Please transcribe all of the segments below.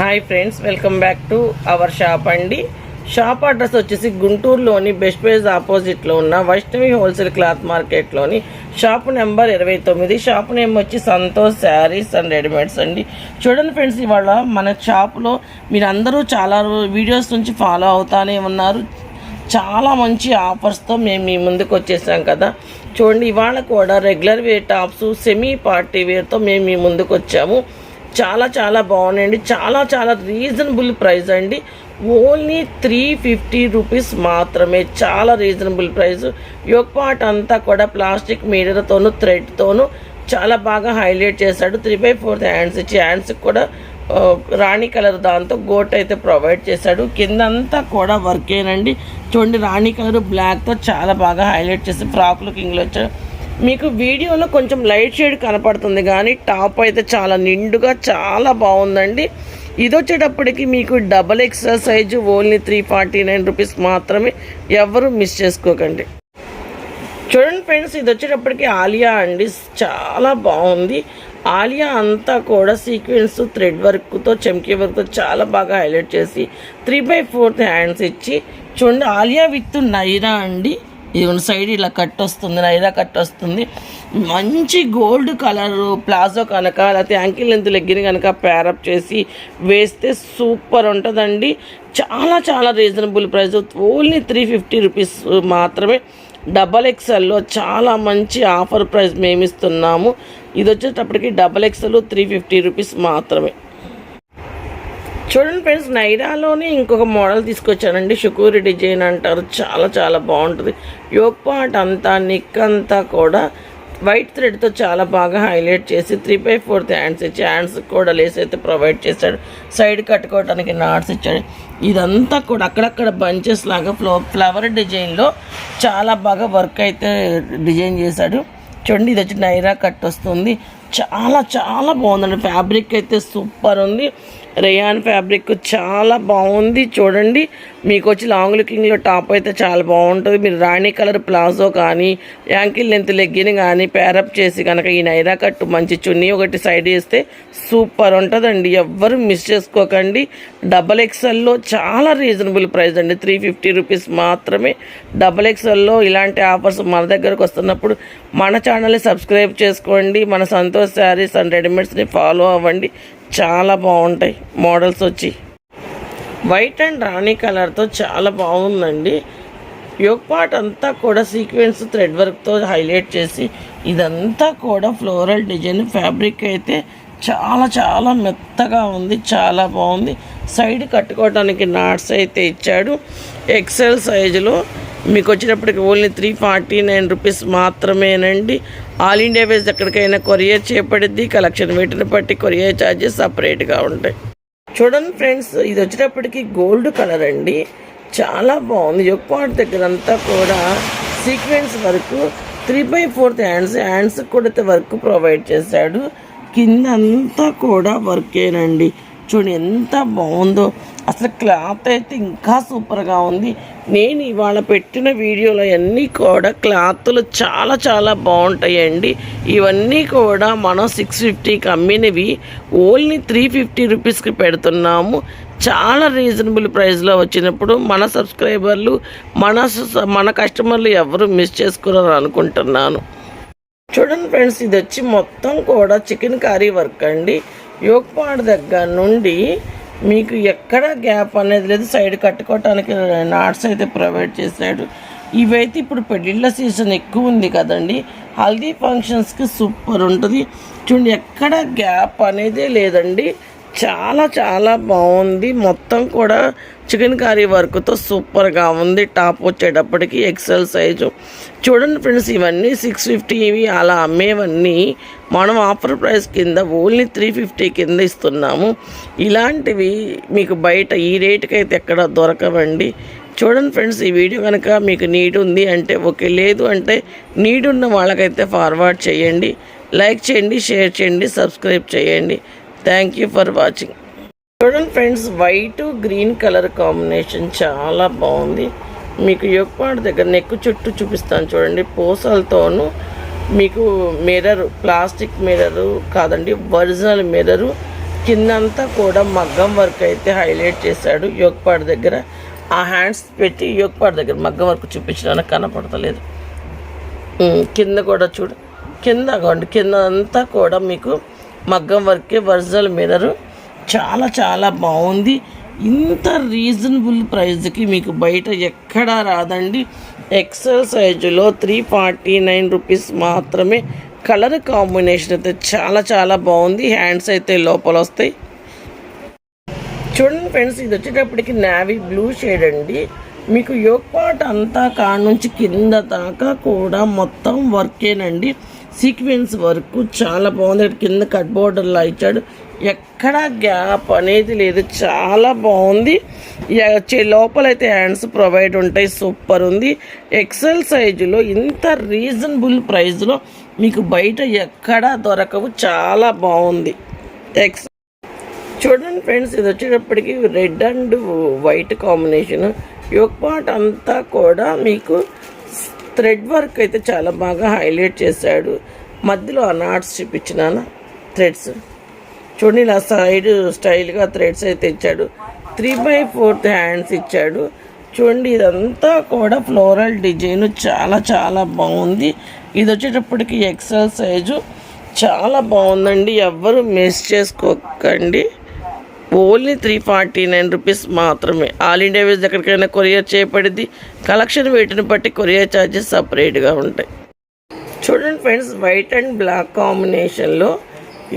Hi friends welcome back to our shop అండి. Shop address వచ్చేసి గుంటూరులోని బెస్ట్ ప్రైజ్ ఆపోజిట్లో ఉన్న వైష్ణవి హోల్సేల్ క్లాత్ మార్కెట్లోని షాప్ నెంబర్ ఇరవై తొమ్మిది. షాప్ నేమ్ వచ్చి సంతోష్ శారీస్ అండ్ రెడీమేడ్స్ అండి. చూడండి ఫ్రెండ్స్ ఇవాళ మన షాప్లో మీరందరూ చాలా వీడియోస్ నుంచి ఫాలో అవుతానే ఉన్నారు. చాలా మంచి ఆఫర్స్తో మేము మీ ముందుకు వచ్చేసాం కదా. చూడండి ఇవాళ కూడా regular wear tops semi party వేర్తో మేము మీ ముందుకు వచ్చాము. చాలా చాలా బాగున్నాయండి. చాలా చాలా రీజనబుల్ ప్రైస్ అండి. ఓన్లీ త్రీ ఫిఫ్టీ రూపీస్ మాత్రమే. చాలా రీజనబుల్ ప్రైస్ యోగ పార్ట్ అంతా కూడా ప్లాస్టిక్ మీడియాతోనూ థ్రెడ్తోనూ చాలా బాగా హైలైట్ చేశాడు. త్రీ బై ఫోర్త్ హ్యాండ్స్ ఇచ్చి హ్యాండ్స్కి కూడా uh, రాణి కలర్ దాంతో గోట్ అయితే ప్రొవైడ్ చేశాడు. కిందంతా కూడా వర్కేనండి చూడండి రాణి కలర్ బ్లాక్తో చాలా బాగా హైలైట్ చేసి ఫ్రాక్ లుకింగ్లో వచ్చాడు మీకు వీడియోలో కొంచెం లైట్ షేడ్ కనపడుతుంది కానీ టాప్ అయితే చాలా నిండుగా చాలా బాగుందండి. ఇది వచ్చేటప్పటికి మీకు double XL size only three forty nine rupees మాత్రమే ఎవరు మిస్ చేసుకోకండి. చూడండి ఫ్రెండ్స్ ఇది వచ్చేటప్పటికి ఆలియా అండి చాలా బాగుంది. ఆలియా అంతా కూడా సీక్వెన్స్ థ్రెడ్ వర్క్తో చెమ్కీ వర్క్తో చాలా బాగా హైలైట్ చేసి త్రీ బై ఫోర్త్ హ్యాండ్స్ ఇచ్చి చూడండి ఆలియా విత్ నైరా అండి. ఇది సైడ్ ఇలా కట్ వస్తుంది నైరా కట్ వస్తుంది. మంచి గోల్డ్ కలరు ప్లాజో కనుక లేకపోతే యాంకిల్ లెంత్ లెగ్గిన కనుక ప్యారప్ చేసి వేస్తే సూపర్ ఉంటుందండి. చాలా చాలా reasonable price only three fifty rupees మాత్రమే. డబల్ ఎక్స్ఎల్లో చాలా మంచి ఆఫర్ ప్రైస్ మేము ఇస్తున్నాము ఇది వచ్చేటప్పటికి double XL three fifty rupees మాత్రమే. చూడండి ఫ్రెండ్స్ నైరాలోనే ఇంకొక మోడల్ తీసుకొచ్చానండి. షుకూరి డిజైన్ అంటారు. చాలా చాలా బాగుంటుంది. యోగ్ పార్ట్ అంతా నిక్ అంతా కూడా వైట్ థ్రెడ్తో చాలా బాగా హైలైట్ చేసి త్రీ బై ఫోర్త్ హ్యాండ్స్ ఇచ్చి హ్యాండ్స్ కూడా లేస్ అయితే ప్రొవైడ్ చేశాడు. సైడ్ కట్టుకోవడానికి నాట్స్ ఇచ్చాడు. ఇదంతా కూడా అక్కడక్కడ బంచెస్ లాగా ఫ్లో ఫ్లవర్ డిజైన్లో చాలా బాగా వర్క్ అయితే డిజైన్ చేశాడు. చూడండి ఇది వచ్చి నైరా కట్ వస్తుంది. చాలా చాలా బాగుందండి. ఫ్యాబ్రిక్ అయితే సూపర్ ఉంది. రేయాన్ ఫ్యాబ్రిక్ చాలా బాగుంది. చూడండి. మీకు వచ్చి లాంగ్ లుకింగ్లో టాప్ అయితే చాలా బాగుంటుంది. మీరు రాణి కలర్ ప్లాజో కానీ యాంకిల్ లెంత్ లెగ్గిన్ కానీ ప్యారప్ చేసి కనుక ఈ నైరా కట్టు మంచి చున్నీ ఒకటి సైడ్ వేస్తే సూపర్ ఉంటుందండి. ఎవ్వరు మిస్ చేసుకోకండి. డబల్ ఎక్స్ఎల్లో చాలా రీజనబుల్ ప్రైస్ అండి. త్రీ ఫిఫ్టీ రూపీస్ మాత్రమే. డబల్ ఎక్స్ఎల్లో ఇలాంటి ఆఫర్స్ మన దగ్గరకు వస్తున్నప్పుడు మన ఛానల్ని సబ్స్క్రైబ్ చేసుకోండి. మన సంతోషం శారీస్ అండ్ రెడీమేడ్స్ని ఫాలో అవ్వండి. చాలా బాగుంటాయి. మోడల్స్ వచ్చి. వైట్ అండ్ రాణి కలర్తో చాలా బాగుందండి. యోగ్ పార్ట్ అంతా కూడా సీక్వెన్స్ థ్రెడ్ వర్క్తో హైలైట్ చేసి ఇదంతా కూడా ఫ్లోరల్ డిజైన్ ఫ్యాబ్రిక్ అయితే చాలా చాలా మెత్తగా ఉంది చాలా బాగుంది. సైడ్ కట్టుకోవడానికి నాట్స్ అయితే ఇచ్చాడు. ఎక్సెల్ సైజులో మీకు వచ్చేటప్పటికి only three forty nine rupees మాత్రమేనండి. ఆల్ ఇండియా వేస్ ఎక్కడికైనా కొరియర్ చేపడిద్ది. కలెక్షన్ వీటిని బట్టి కొరియర్ ఛార్జెస్ సపరేట్గా ఉంటాయి. చూడండి ఫ్రెండ్స్ ఇది వచ్చేటప్పటికి గోల్డ్ కలర్ అండి. చాలా బాగుంది. పార్ట్ దగ్గర అంతా కూడా సీక్వెన్స్ వరకు three by fourth hands hands కూడా వర్క్ ప్రొవైడ్ చేశాడు. కింద అంతా కూడా వర్కేనండి చూడండి ఎంత బాగుందో. అసలు క్లాత్ అయితే ఇంకా సూపర్గా ఉంది. నేను ఇవాళ పెట్టిన వీడియోలు అన్నీ కూడా క్లాత్లు చాలా చాలా బాగుంటాయండి. ఇవన్నీ కూడా మనం సిక్స్ ఫిఫ్టీకి అమ్మినవి. ఓన్లీ త్రీ ఫిఫ్టీ రూపీస్కి పెడుతున్నాము. చాలా రీజనబుల్ ప్రైస్లో వచ్చినప్పుడు మన సబ్స్క్రైబర్లు మన స- మన కస్టమర్లు ఎవరు మిస్ చేసుకున్నారు అనుకుంటున్నాను. చూడండి ఫ్రెండ్స్ ఇది వచ్చి మొత్తం కూడా చికెన్ కర్రీ వర్క్ అండి. యోగపాడు దగ్గర నుండి మీకు ఎక్కడ గ్యాప్ అనేది లేదు. సైడ్ కట్టుకోవటానికి నాట్స్ అయితే ప్రొవైడ్ చేశాడు. ఇవైతే ఇప్పుడు పెళ్ళిళ్ళ సీజన్ ఎక్కువ ఉంది కదండి. హల్దీ ఫంక్షన్స్కి సూపర్ ఉంటుంది. చూడండి ఎక్కడ గ్యాప్ అనేదే లేదండి. చాలా చాలా బాగుంది. మొత్తం కూడా చికెన్ కర్రీ వర్క్తో సూపర్గా ఉంది. టాప్ వచ్చేటప్పటికి ఎక్సెల్ సైజు చూడండి ఫ్రెండ్స్ ఇవన్నీ సిక్స్ ఫిఫ్టీ ఇవి అలా అమ్మేవన్నీ మనం ఆఫర్ ప్రైస్ కింద ఓన్లీ త్రీ ఫిఫ్టీ కింద ఇస్తున్నాము. ఇలాంటివి మీకు బయట ఈ రేటుకి అయితే ఎక్కడ దొరకవండి. చూడండి ఫ్రెండ్స్ ఈ వీడియో కనుక మీకు నీడ్ ఉంది అంటే ఓకే లేదు అంటే నీడ్ ఉన్న వాళ్ళకైతే ఫార్వర్డ్ చేయండి. లైక్ చేయండి షేర్ చేయండి సబ్స్క్రైబ్ చేయండి. థ్యాంక్ యూ ఫర్ వాచింగ్ చూడండి friends white green colour combination చాలా బాగుంది. మీకు యొక్కపాడు దగ్గర నెక్ చుట్టూ చూపిస్తాను చూడండి. పూసలతోనూ మీకు మిర్రర్ ప్లాస్టిక్ మిర్రర్ కాదండి ఒరిజినల్ మిర్రరు కిందంతా కూడా మగ్గం వర్క్ అయితే హైలైట్ చేశాడు. యోగపాడు దగ్గర ఆ హ్యాండ్స్ పెట్టి యోగపాడు దగ్గర మగ్గం వర్క్ చూపించడానికి కనపడతలేదు. కింద కూడా చూడు. కింద అగోండి కింద అంతా కూడా మీకు మగ్గం వర్కే ఒరిజినల్ మిర్రర్ చాలా చాలా బాగుంది. ఇంత రీజనబుల్ ప్రైస్కి మీకు బయట ఎక్కడా రాదండి. ఎక్సెల్ సైజులో త్రీ ఫార్టీ నైన్ రూపీస్ మాత్రమే. కలర్ కాంబినేషన్ అయితే చాలా చాలా బాగుంది. హ్యాండ్స్ అయితే లోపల వస్తాయి చూడండి ఫ్రెండ్స్ ఇది వచ్చేటప్పటికి నావీ బ్లూ షేడ్ అండి. మీకు యోగ్ పార్ట్ అంతా కాడ నుంచి కింద దాకా కూడా మొత్తం వర్కేనండి సీక్వెన్స్ వర్క్ చాలా బాగుంది. కింద కట్ బోర్డర్లా ఇచ్చాడు. ఎక్కడా గ్యాప్ అనేది లేదు. చాలా బాగుంది. లోపలైతే హ్యాండ్స్ ప్రొవైడ్ ఉంటాయి. సూపర్ ఉంది. ఎక్సెల్ సైజులో ఇంత రీజనబుల్ ప్రైస్లో మీకు బయట ఎక్కడా దొరకవు. చాలా బాగుంది. ఎక్స్ చూడండి ఫ్రెండ్స్ ఇది వచ్చేటప్పటికి red and white combination. Yoke part అంతా కూడా మీకు థ్రెడ్ వర్క్ అయితే చాలా బాగా హైలైట్ చేశాడు. మధ్యలో ఆ నాట్స్ చూపించినాను థ్రెడ్స్. చూడండి ఇలా సైడ్ స్టైల్గా థ్రెడ్స్ అయితే ఇచ్చాడు. త్రీ బై ఫోర్త్ హ్యాండ్స్ ఇచ్చాడు. చూడండి ఇదంతా కూడా ఫ్లోరల్ డిజైన్ చాలా చాలా బాగుంది. ఇది వచ్చేటప్పటికి ఎక్సెల్ సైజు. చాలా బాగుందండి. ఎవ్వరు మిస్ చేసుకోకండి. Only three forty nine rupees మాత్రమే. ఆల్ ఇండియా వేస్ ఎక్కడికైనా కొరియర్ చేయబడింది. కలెక్షన్ వీటిని బట్టి కొరియర్ ఛార్జెస్ సపరేట్గా ఉంటాయి. చూడండి ఫ్రెండ్స్ వైట్ అండ్ బ్లాక్ కాంబినేషన్లో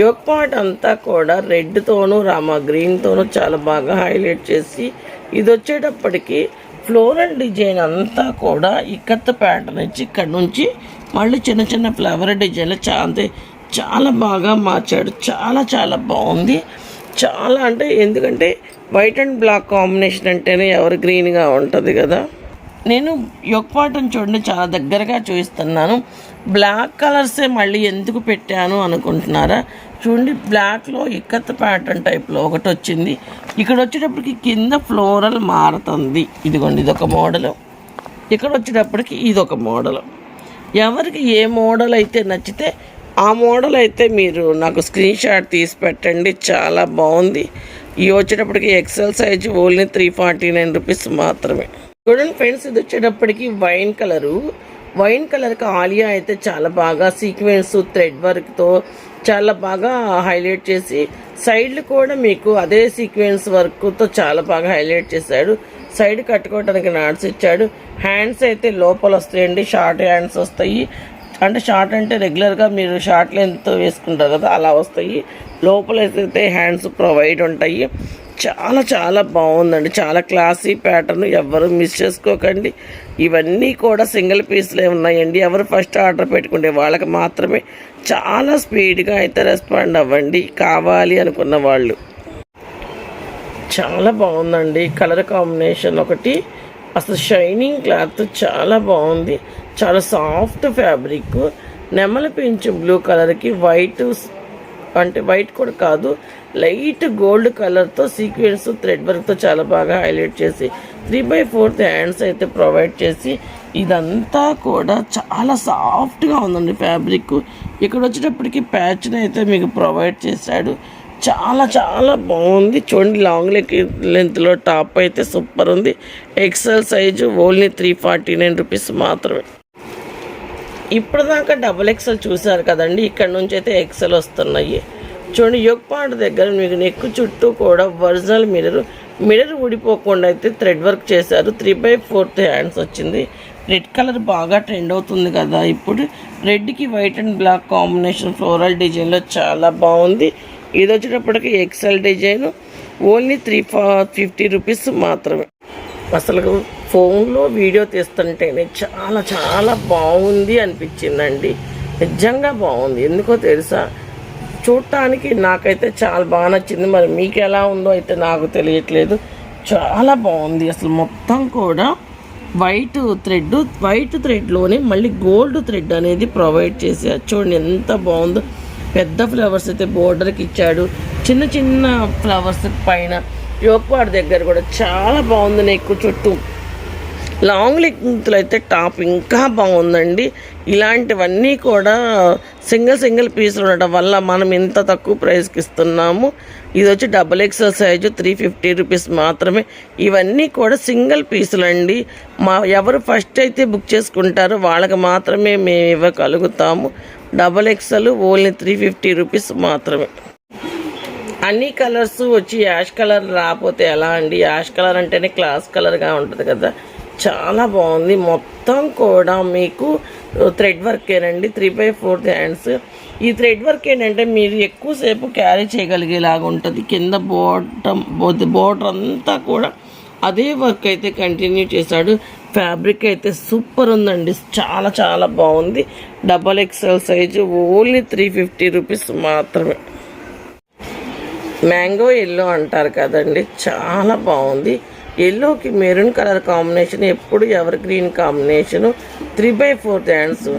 యోగ్ పార్ట్ అంతా కూడా రెడ్తోనూ రామా గ్రీన్తోనూ చాలా బాగా హైలైట్ చేసి ఇది వచ్చేటప్పటికి ఫ్లోరల్ డిజైన్ అంతా కూడా ఇక్కత్త ప్యాటర్న్ ఇచ్చి ఇక్కడ నుంచి మళ్ళీ చిన్న చిన్న ఫ్లవర్ డిజైన్లు చాలా చాలా బాగా మార్చాడు. చాలా చాలా బాగుంది. చాలా అంటే ఎందుకంటే వైట్ అండ్ బ్లాక్ కాంబినేషన్ అంటేనే ఎవరు గ్రీన్గా ఉంటుంది కదా. నేను యొక్పాటను చూడండి చాలా దగ్గరగా చూపిస్తున్నాను. బ్లాక్ కలర్సే మళ్ళీ ఎందుకు పెట్టాను అనుకుంటున్నారా? చూడండి బ్లాక్లో ఇక్కత్ ప్యాటర్న్ టైప్లో ఒకటి వచ్చింది. ఇక్కడ వచ్చేటప్పటికి కింద ఫ్లోరల్ మారుతుంది. ఇదిగోండి ఇదొక మోడల్. ఇక్కడ వచ్చేటప్పటికి ఇదొక మోడల్. ఎవరికి ఏ మోడల్ అయితే నచ్చితే ఆ మోడల్ అయితే మీరు నాకు స్క్రీన్ షాట్ తీసి పెట్టండి చాలా బాగుంది. ఇవి వచ్చేటప్పటికి XL size only three forty nine rupees మాత్రమే. చూడండి ఫ్రెండ్స్ ఇది వచ్చేటప్పటికి వైన్ కలరు వైన్ కలర్కి ఆలియా అయితే చాలా బాగా సీక్వెన్స్ థ్రెడ్ వర్క్తో చాలా బాగా హైలైట్ చేసి సైడ్లు కూడా మీకు అదే సీక్వెన్స్ వర్క్తో చాలా బాగా హైలైట్ చేశాడు. సైడ్ కట్టుకోవడానికి నాట్స్ ఇచ్చాడు. హ్యాండ్స్ అయితే లోపల వస్తాయండి షార్ట్ హ్యాండ్స్ వస్తాయి. అంటే షార్ట్ అంటే రెగ్యులర్గా మీరు షార్ట్ లెంత్ వేసుకుంటారు కదా అలా వస్తాయి. లోపల అయితే హ్యాండ్స్ ప్రొవైడ్ ఉంటాయి. చాలా చాలా బాగుందండి. చాలా క్లాసీ ప్యాటర్న్ ఎవరు మిస్ చేసుకోకండి. ఇవన్నీ కూడా సింగిల్ పీస్లే ఉన్నాయండి. ఎవరు ఫస్ట్ ఆర్డర్ పెట్టుకుంటే వాళ్ళకి మాత్రమే చాలా స్పీడ్గా అయితే రెస్పాండ్ అవ్వండి. కావాలి అనుకున్న వాళ్ళు. చాలా బాగుందండి. కలర్ కాంబినేషన్ ఒకటి. అసలు షైనింగ్ క్లాత్ చాలా బాగుంది. చాలా సాఫ్ట్ ఫ్యాబ్రిక్. నెమలి పెంచు బ్లూ కలర్కి వైట్ అంటే వైట్ కూడా కాదు లైట్ గోల్డ్ కలర్తో సీక్వెన్స్ థ్రెడ్ వర్క్తో చాలా బాగా హైలైట్ చేసి త్రీ బై ఫోర్త్ హ్యాండ్స్ అయితే ప్రొవైడ్ చేసి ఇదంతా కూడా చాలా సాఫ్ట్గా ఉందండి ఫ్యాబ్రిక్. ఇక్కడ వచ్చేటప్పటికి ప్యాచ్ని అయితే మీకు ప్రొవైడ్ చేశాడు. చాలా చాలా బాగుంది. చూడండి లాంగ్ లెగ్ లెంత్లో టాప్ అయితే సూపర్ ఉంది. XL size only three forty nine rupees మాత్రమే. ఇప్పుడు దాకా డబుల్ ఎక్సెల్ చూశారు కదండి. ఇక్కడ నుంచి అయితే ఎక్సెల్ వస్తున్నాయి. చూడండి యొక్కపాటు దగ్గర మీకు నెక్ చుట్టూ కూడా ఒరిజినల్ మిర్రర్ మిర్రర్ ఊడిపోకుండా అయితే థ్రెడ్ వర్క్ చేశారు. త్రీ బై ఫోర్త్ హ్యాండ్స్ వచ్చింది. రెడ్ కలర్ బాగా ట్రెండ్ అవుతుంది కదా. ఇప్పుడు రెడ్కి white and black combination floral డిజైన్లో చాలా బాగుంది. ఇది వచ్చేటప్పటికి XL design. Only three fifty rupees మాత్రమే. అసలు ఫోన్లో వీడియో తీస్తుంటేనే చాలా చాలా బాగుంది అనిపించిందండి. నిజంగా బాగుంది. ఎందుకో తెలుసా? చూడటానికి నాకైతే చాలా బాగా నచ్చింది. మరి మీకు ఎలా ఉందో అయితే నాకు తెలియట్లేదు. చాలా బాగుంది అసలు మొత్తం కూడా. వైట్ థ్రెడ్ వైట్ థ్రెడ్లోనే మళ్ళీ గోల్డ్ థ్రెడ్ అనేది ప్రొవైడ్ చేశారు. చూడండి ఎంత బాగుందో. పెద్ద ఫ్లవర్స్ అయితే బోర్డర్కి ఇచ్చాడు. చిన్న చిన్న ఫ్లవర్స్ పైన యోగపాడు దగ్గర కూడా చాలా బాగుంది నెక్ చుట్టూ. లాంగ్ లెంగ్త్లో అయితే టాప్ ఇంకా బాగుందండి. ఇలాంటివన్నీ కూడా సింగిల్ సింగిల్ పీసులు ఉండటం వల్ల మనం ఇంత తక్కువ ప్రైస్కి ఇస్తున్నాము. ఇది వచ్చి double XL size three fifty rupees మాత్రమే. ఇవన్నీ కూడా సింగిల్ పీసులు అండి. మా ఎవరు ఫస్ట్ అయితే బుక్ చేసుకుంటారో వాళ్ళకి మాత్రమే మేము ఇవ్వగలుగుతాము. Double XL only three fifty rupees మాత్రమే. అన్ని కలర్స్ వచ్చి యాష్ కలర్ రాకపోతే ఎలా అండి? యాష్ కలర్ అంటేనే క్లాస్ కలర్గా ఉంటుంది కదా. చాలా బాగుంది. మొత్తం కూడా మీకు థ్రెడ్ వర్కేనండి త్రీ బై ఫోర్త్ హ్యాండ్స్. ఈ థ్రెడ్ వర్క్ ఏంటంటే మీరు ఎక్కువసేపు క్యారీ చేయగలిగేలాగా ఉంటుంది. కింద బోటం బోర్డర్ అంతా కూడా అదే వర్క్ అయితే కంటిన్యూ చేశాడు. ఫ్యాబ్రిక్ అయితే సూపర్ ఉందండి. చాలా చాలా బాగుంది. Double XL size only three fifty rupees మాత్రమే. మ్యాంగో ఎల్లో అంటారు కదండి. చాలా బాగుంది. ఎల్లోకి మెరూన్ కలర్ కాంబినేషన్ ఎప్పుడు evergreen combination three by four hands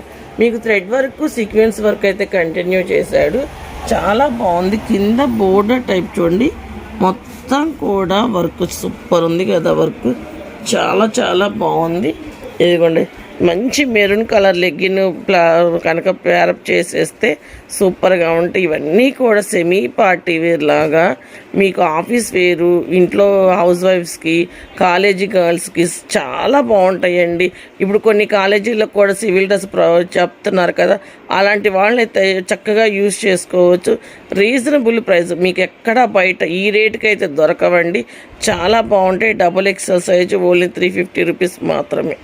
మీకు థ్రెడ్ వర్క్ సీక్వెన్స్ వర్క్ అయితే కంటిన్యూ చేశాడు. చాలా బాగుంది. కింద బోర్డర్ టైప్ చూడండి. మొత్తం కూడా వర్క్ సూపర్ ఉంది కదా వర్క్ చాలా చాలా బాగుంది. ఇదిగోండి. మంచి మెరూన్ కలర్ లెగ్గిన్ ప్లా కనుక ప్యారప్ చేసేస్తే సూపర్గా ఉంటాయి ఇవన్నీ కూడా సెమీ పార్టీ వేర్ లాగా మీకు ఆఫీస్ వేరు ఇంట్లో హౌస్ వైఫ్స్కి కాలేజీ గర్ల్స్కి చాలా బాగుంటాయండి. ఇప్పుడు కొన్ని కాలేజీల్లో కూడా సివిల్ డ్రెస్ చెప్తున్నారు కదా అలాంటి వాళ్ళని చక్కగా యూజ్ చేసుకోవచ్చు. రీజనబుల్ ప్రైస్ మీకు ఎక్కడ బయట ఈ రేటుకి అయితే దొరకవండి. చాలా బాగుంటాయి double XL size only three fifty rupees మాత్రమే.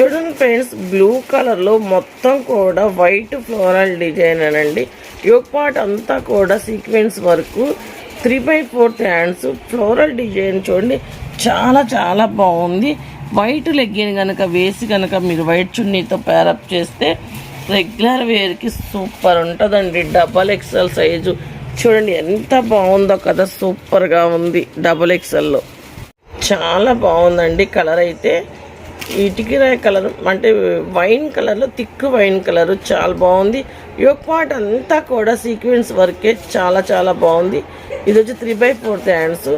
చూడండి ఫ్రెండ్స్ బ్లూ కలర్లో మొత్తం కూడా వైట్ ఫ్లోరల్ డిజైన్ అనండి. యోగ్ పార్ట్ అంతా కూడా సీక్వెన్స్ వరకు three by fourth hands floral design చూడండి. చాలా చాలా బాగుంది. వైట్ లెగ్గిన్ కనుక వేసి కనుక మీరు వైట్ చున్నీతో ప్యారప్ చేస్తే రెగ్యులర్ వేర్కి సూపర్ ఉంటుందండి. డబల్ ఎక్స్ఎల్ సైజు చూడండి ఎంత బాగుందో కదా సూపర్గా ఉంది డబల్ ఎక్స్ఎల్లో చాలా బాగుందండి కలర్ అయితే. ఇటుకిరాయ కలర్ అంటే వైన్ కలర్లో థిక్ వైన్ కలర్ చాలా బాగుంది. యోక్ పార్ట్ అంతా కూడా సీక్వెన్స్ వర్కే చాలా చాలా బాగుంది. ఇది వచ్చి త్రీ బై ఫోర్త్ హ్యాండ్స్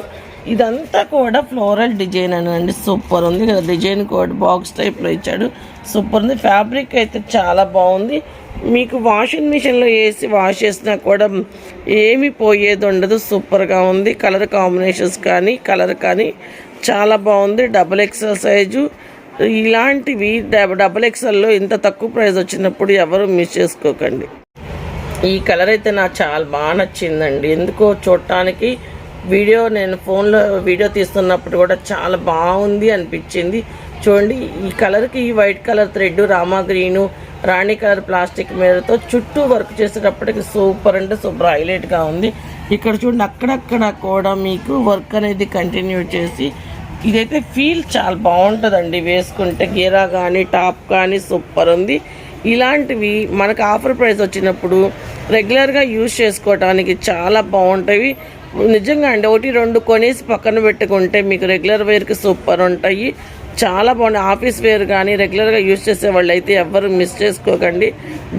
ఇదంతా కూడా ఫ్లోరల్ డిజైన్ అని అండి. సూపర్ ఉంది కదా డిజైన్ కూడా బాక్స్ టైప్లో ఇచ్చాడు. సూపర్ ఉంది. ఫ్యాబ్రిక్ అయితే చాలా బాగుంది. మీకు వాషింగ్ మిషన్లో వేసి వాష్ చేసినా కూడా ఏమి పోయేది ఉండదు. సూపర్గా ఉంది. కలర్ కాంబినేషన్స్ కానీ కలర్ కానీ చాలా బాగుంది. డబుల్ ఎక్సర్సైజు ఇలాంటివి డబల్ ఎక్స్ఎల్లో ఇంత తక్కువ ప్రైస్ వచ్చినప్పుడు ఎవరు మిస్ చేసుకోకండి. ఈ కలర్ అయితే నాకు చాలా బాగా నచ్చిందండి. ఎందుకో చూడటానికి వీడియో నేను ఫోన్లో వీడియో తీస్తున్నప్పుడు కూడా చాలా బాగుంది అనిపించింది. చూడండి ఈ కలర్కి ఈ white colour thread Rama green రాణి కలర్ ప్లాస్టిక్ మీదతో చుట్టూ వర్క్ చేసేటప్పటికి సూపర్ అంటే సూపర్ హైలైట్గా ఉంది. ఇక్కడ చూడండి అక్కడక్కడ కూడా మీకు వర్క్ అనేది కంటిన్యూ చేసి ఇదైతే ఫీల్ చాలా బాగుంటుందండి. వేసుకుంటే గీరా కానీ టాప్ కానీ సూపర్ ఉంది. ఇలాంటివి మనకు ఆఫర్ ప్రైస్ వచ్చినప్పుడు రెగ్యులర్గా యూజ్ చేసుకోవడానికి చాలా బాగుంటాయి. నిజంగా అండి ఒకటి రెండు కొనేసి పక్కన పెట్టుకుంటే మీకు రెగ్యులర్ వేర్కి సూపర్ ఉంటాయి. చాలా బాగున్నాయి ఆఫీస్ వేర్ కానీ రెగ్యులర్గా యూజ్ చేసే వాళ్ళు అయితే ఎవరు మిస్ చేసుకోకండి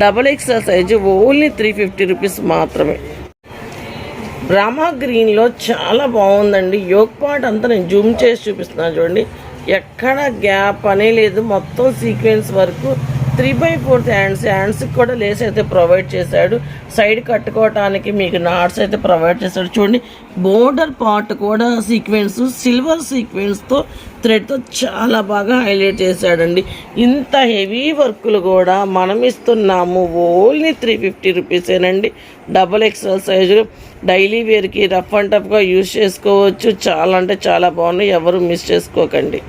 double XL size only three fifty rupees మాత్రమే. రామా గ్రీన్లో చాలా బాగుందండి. యోగ్ పార్ట్ అంతా నేను జూమ్ చేసి చూపిస్తున్నాను చూడండి. ఎక్కడ గ్యాప్ అనే లేదు. మొత్తం సీక్వెన్స్ వరకు త్రీ బై ఫోర్త్ హ్యాండ్స్ హ్యాండ్స్కి కూడా లేస్ అయితే ప్రొవైడ్ చేశాడు. సైడ్ కట్టుకోవటానికి మీకు నాట్స్ అయితే ప్రొవైడ్ చేశాడు. చూడండి బోర్డర్ పార్ట్ కూడా సీక్వెన్స్ సిల్వర్ సీక్వెన్స్తో థ్రెడ్తో చాలా బాగా హైలైట్ చేశాడండి. ఇంత హెవీ వర్క్లు కూడా మనం ఇస్తున్నాము. ఓన్లీ త్రీ ఫిఫ్టీ రూపీసేనండి డబల్ ఎక్స్ఎల్ సైజు డైలీ వేర్కి రఫ్ అండ్ టఫ్గా యూజ్ చేసుకోవచ్చు. చాలా అంటే చాలా బాగున్నాయి. ఎవరు మిస్ చేసుకోకండి.